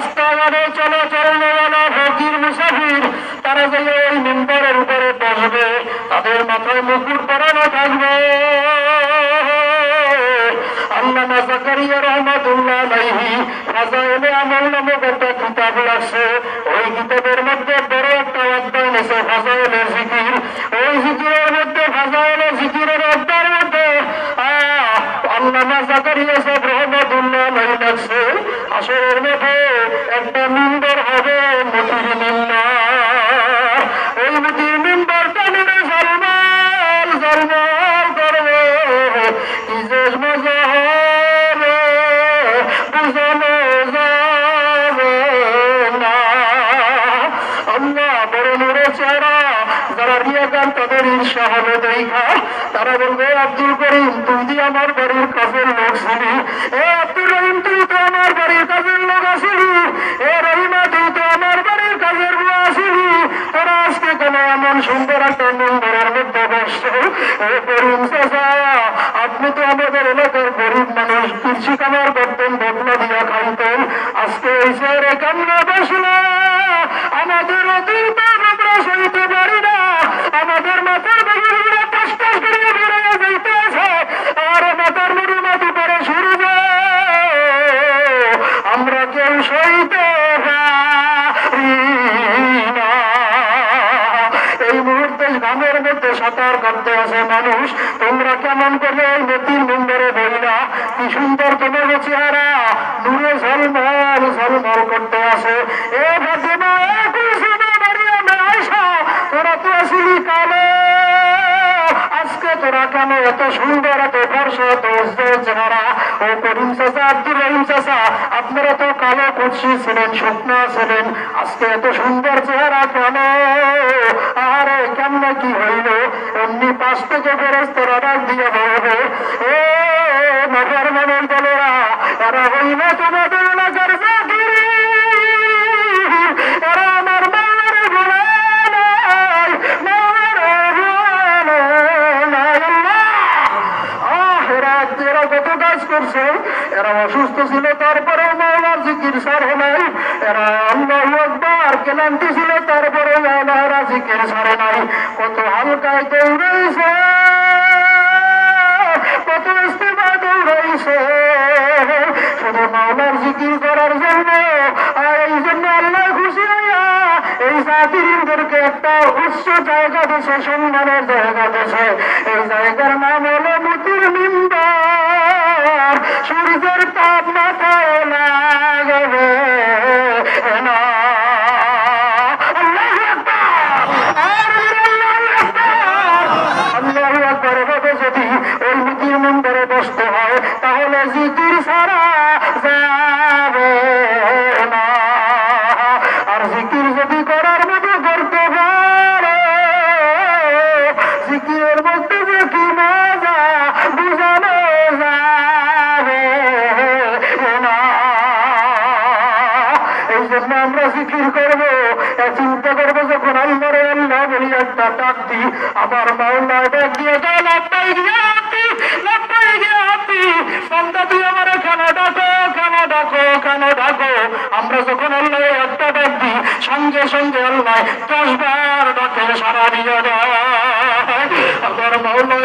রাস্তাঘাটে চলে চলনেওয়ালা ফকির মুসাফির। তারা যে ওই মেম্বারের উপরে বসবে, তাদের মাথায় মুকুট পরানো থাকবে। নামক একটা কিতাব লাগছে। ওই কিতাবের মধ্যে বড় একটা অধ্যায় আছে, ফাজাইলের জিকির। না আল্লাহ বড় চেহারা যারা রিয়াকার তাদের ঈর্ষা হবে দেখা তারা বলবে, আব্দুল করিম, তুই আমার বাড়ির কাজের লোক ছিলি, এ আমার বাড়ির কাজের লোক আসিলি এ রহিমা তুই তো আমার বাড়ির কাজের লোক আসিলি। তোরা আজকে কেন এমন সুন্দর একটা মন্দিরের মধ্যে বসছো। এ করিম আপনি তো আমাদের এলাকার গরিব মানুষ কৃষি কামার করতেন বদলা দিয়া খাইতেন। আজকে এই শহরে কেমনে বসল। আমাদের অতীত গ্রামের মধ্যে সাঁতার কাটতে আছে মানুষ। তোমরা কেমন করে এই নদীর নম্বরে বইলা? কি সুন্দর তোমার চেহারা। দূরে ঝলমল ঝলমল করতে আছে। কেন এত সুন্দর, এত বর্ষা এত উজ্জ্বল চেহারা। ও করিম চাচা, আব্দুর রহিম চাচা, আপনারা তো কালো কুৎসি ছিলেন, শুকনো ছিলেন। আজকে এত সুন্দর চেহারা কেন? আরে, কেমনে কি হইল? এমনি পাশ থেকে ফেরস তোরা ডাক দিয়ে বলবে ও নগর মনের দলেরা এরা হইল তোমাদের এলাকার কাজ করছে, এরা অসুস্থ ছিল তারপরে মাওলার নাই। এরা আল্লাহ একবার ছিল তারপরে মাওলারা নাই। কত হালকায় দৌড়াইছে, কত ইস্তেমা দৌড়াইছে। শুধু মাওলার জিকির করার জন্য, আর এই জন্য আল্লাহ খুশি হইয়া এই জাতিরিনদেরকে একটা উচ্চ জায়গা দিছে, সম্মানের জায়গা দিছে। এই জায়গার নাম হলো জিকির ছাড়া যাবে না। আর জিকির যদি করার মতো করতে পারে, জিকিরের মধ্যে যে কি মজা, বুঝানো যাবে না। এই জন্য আমরা জিকির করব চিন্তা করব যখন আল্লাহ আল্লাহ বলি, একটা ডাক দি আমার মাওলা ডাক দিয়ে গেল সঙ্গে আল্লাহ দশ বার ডাকে সারা দিয়ে দেয় আমার মাওলা